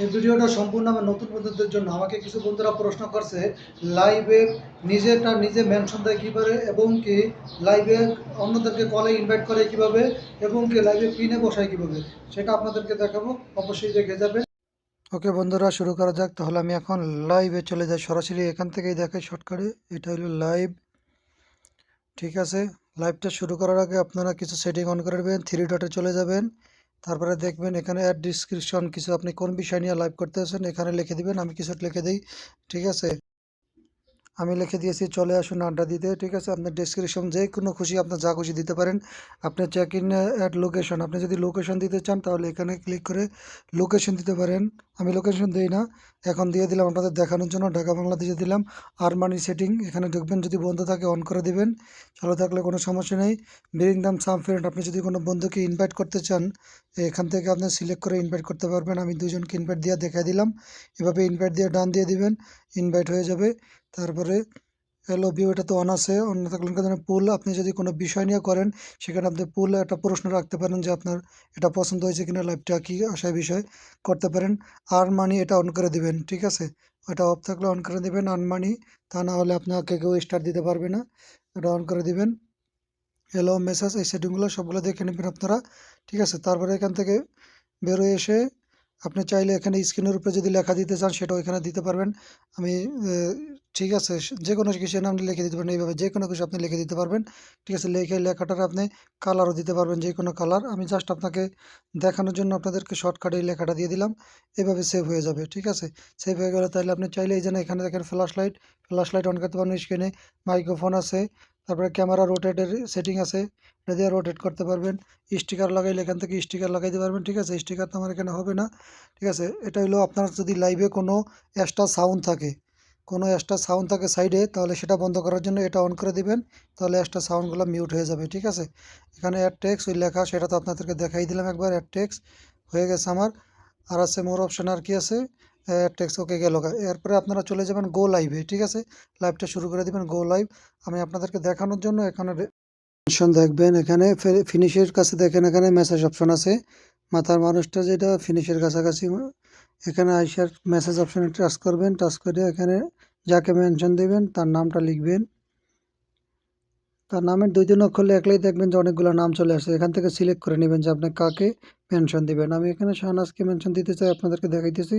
এই ভিডিওটা সম্পূর্ণ আমার নতুন বন্ধুদের জন্য। আমাকে কিছু বন্ধুরা প্রশ্ন করছে লাইভে নিজেটা নিজে মেনশন দেয় কীভাবে এবং কি লাইভে অন্যদেরকে কলে ইনভাইট করে কীভাবে এবং কি লাইভে পিনে বসায় কীভাবে, সেটা আপনাদেরকে দেখাবো। অবশ্যই দেখে যাবেন ওকে বন্ধুরা, শুরু করা যাক। তাহলে আমি এখন লাইভে চলে যাই। সরাসরি এখান থেকেই দেখাই শর্টকাটে এটা হলো লাইভ ঠিক আছে? লাইভটা শুরু করার আগে আপনারা কিছু সেটিং অন করে নেবেন। থ্রি ডটে চলে যাবেন। তারপরে দেখবেন এখানে অ্যাড ডিসক্রিপশন কিছু আপনি কোন বিষয় নিয়ে লাইভ করতে আছেন, এখানে লিখে দিবেন, আমি কিছু লিখে দিই, ঠিক আছে? আমি লিখে দিয়েছি, চলে আসুন আড্ডা দিতে, ঠিক আছে? আপনার ডেসক্রিপশন যে কোনো খুশি আপনার যা খুশি দিতে পারেন। আপনি চেক ইন অ্যাট লোকেশন আপনি যদি লোকেশন দিতে চান, তাহলে এখানে ক্লিক করে লোকেশন দিতে পারেন। আমি লোকেশন দিই না, এখন দিয়ে দিলাম আপনাদের দেখানোর জন্য, ঢাকা, বাংলাদেশে দিলাম। আর মানি সেটিং এখানে ঢুকবেন, যদি বন্ধ থাকে অন করে দিবেন। চালু থাকলে কোনো সমস্যা নেই। ব্রিং দাম সাম ফ্রেন্ড আপনি যদি কোনো বন্ধুকে ইনভাইট করতে চান, এখান থেকে আপনি সিলেক্ট করে ইনভাইট করতে পারবেন। আমি দুজনকে ইনভাইট দিয়ে দেখা দিলাম। এভাবে ইনভাইট দিয়ে ডান দিয়ে দিবেন ইনভাইট হয়ে যাবে। তারপরে এলো ভিউ এটা তো অন আছে অন্য থাকলে পুল, আপনি যদি কোনো বিষয় নিয়ে করেন, সেখানে আপনি পুল একটা প্রশ্ন রাখতে পারেন যে আপনার এটা পছন্দ হয়েছে কিনা লাইভটা কী আশায় বিষয় করতে পারেন। আর মানি এটা অন করে দিবেন, ঠিক আছে? ওটা অফ থাকলে অন করে দিবেন আন মানি তা না হলে আপনাকে কেউ স্টার্ট দিতে পারবে না এটা অন করে দিবেন। এলো মেসেজ এই সেটিংগুলো সবগুলো দেখে নেবেন আপনারা, ঠিক আছে? তারপরে এখান থেকে বেরোয় এসে আপনি চাইলে এখানে স্ক্রিনের উপরে যদি লেখা দিতে চান, সেটাও এখানে দিতে পারবেন। আমি ঠিক আছে যে কোনো কিছু নাম লিখে দিতে পারেন, এইভাবে যে কোনো কিছু আপনি লিখে দিতে পারবেন। ঠিক আছে, লিখে লেখাটার আপনি কালারও দিতে পারবেন যে কোনো কালার আমি জাস্ট আপনাকে দেখানোর জন্য আপনাদেরকে শর্টকাটে এই লেখাটা দিয়ে দিলাম। এভাবে সেভ হয়ে যাবে, ঠিক আছে? সেভ হয়ে গেলে তাহলে আপনি চাইলে এই জন্য এখানে দেখেন flash light flash light on করতে পারবেন স্ক্রিনে মাইক্রোফোন আছে। তারপরে ক্যামেরা রোটেটের সেটিং আছে, এটা দিয়ে রোটেট করতে পারবেন। স্টিকার লাগাইলে এখান থেকে স্টিকার লাগাইতে পারবেন, ঠিক আছে? স্টিকার তো আমার এখানে হবে না, ঠিক আছে? এটা হলো আপনার যদি লাইভে কোনো এক্সট্রা সাউন্ড থাকে, কোনো এক্সট্রা সাউন্ড থাকে সাইডে তাহলে সেটা বন্ধ করার জন্য এটা অন করে দিবেন, তাহলে এক্সট্রা সাউন্ডগুলো মিউট হয়ে যাবে, ঠিক আছে? এখানে অ্যাড টেক্স ওই লেখা, সেটা তো আপনাদেরকে দেখাই দিলাম একবার অ্যাড টেক্স হয়ে গেছে আমার। আর আছে মোর অপশান আর কি আছে? অ্যাড টেক্স ওকে গেল। এরপরে আপনারা চলে যাবেন গো লাইভে ঠিক আছে? লাইভটা শুরু করে দিবেন গো লাইভ আমি আপনাদেরকে দেখানোর জন্য এখানে অপশন দেখবেন, এখানে ফিনিশের কাছে দেখেন, এখানে মেসেজ অপশন আছে। মাথার মানুষটা যেটা ফিনিশের কাছাকাছি, এখানে আইসার মেসেজ অপশানে টাচ করবেন টাচ করে এখানে যাকে মেনশন দেবেন, তার নামটা লিখবেন। তার নামের দুই তিন অক্ষর লেখলেই দেখবেন যে অনেকগুলো নাম চলে আসে। এখান থেকে সিলেক্ট করে নেবেন যে আপনি কাকে মেনশন দিবেন। আমি এখানে শাহনাজকে মেনশন দিতে চাই, আপনাদেরকে দেখাইতেছি।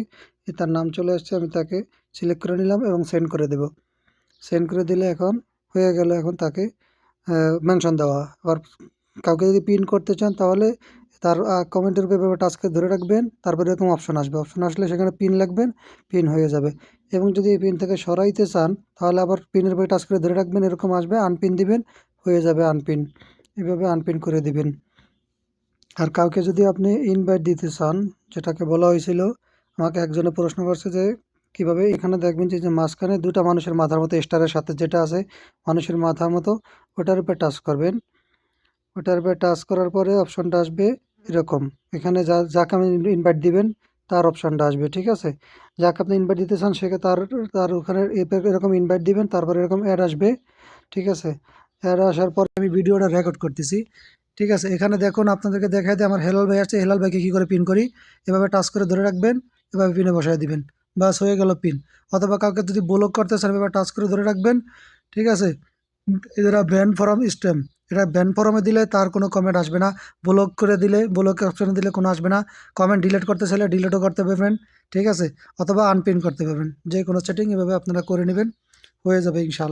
তার নাম চলে আসছে, আমি তাকে সিলেক্ট করে নিলাম এবং সেন্ড করে দেব। সেন্ড করে দিলে এখন হয়ে গেল এখন তাকে মেনশন দেওয়া। আবার কাউকে যদি পিন করতে চান তাহলে তার কমেন্টের উপরে টাচ করে ধরে রাখবেন, তারপরে এরকম অপশন আসবে। অপশন আসলে সেখানে পিন লাগবেন পিন হয়ে যাবে। এবং যদি এই পিন থেকে সরাইতে চান, তাহলে আবার পিনের উপরে টাচ করে ধরে রাখবেন, এরকম আসবে আনপিন দিবেন, হয়ে যাবে আনপিন এভাবে আনপিন করে দিবেন। আর কাউকে যদি আপনি ইনভাইট দিতে চান, যেটাকে বলা হয়েছিল, আমাকে একজনে প্রশ্ন করছে যে, কীভাবে এখানে দেখবেন যে মাঝখানে দুটা মানুষের মাথার মতো স্টারের সাথে যেটা আছে, মানুষের মাথার মতো, ওটার উপরে টাচ করবেন। ওটার উপরে টাচ করার পরে অপশনটা আসবে এরকম। এখানে যা, যাকে আপনি ইনভাইট দিবেন, তার অপশানটা আসবে, ঠিক আছে? যাকে আপনি ইনভাইট দিতে চান, সেকে তার তার ওখানে এরকম ইনভাইট দিবেন, তারপরে এরকম অ্যাড আসবে, ঠিক আছে? অ্যাড আসার পর আমি ভিডিওটা রেকর্ড করতেছি। ঠিক আছে, এখানে দেখুন আপনাদেরকে দেখাই দেয় আমার হেলাল ভাই আছে হেলাল ভাইকে কী করে পিন করি? এভাবে টাচ করে ধরে রাখবেন, এভাবে পিনে বসায় দিবেন বাস হয়ে গেল পিন অথবা কাউকে যদি ব্লক করতে চান, এভাবে টাচ করে ধরে রাখবেন, ঠিক আছে? এরা ব্যান ফরম স্ট্যাম্প এটা ব্যান ফরমে দিলে তার কোনো কমেন্ট আসবে না ব্লক করে দিলে ব্লক অপশানে দিলে কোনো আসবে না কমেন্ট ডিলিট করতে চাইলে ডিলিটও করতে পারবেন, ঠিক আছে? অথবা আনপিন করতে পারবেন যে কোনো সেটিং এভাবে আপনারা করে নেবেন, হয়ে যাবে ইনশাল্লাহ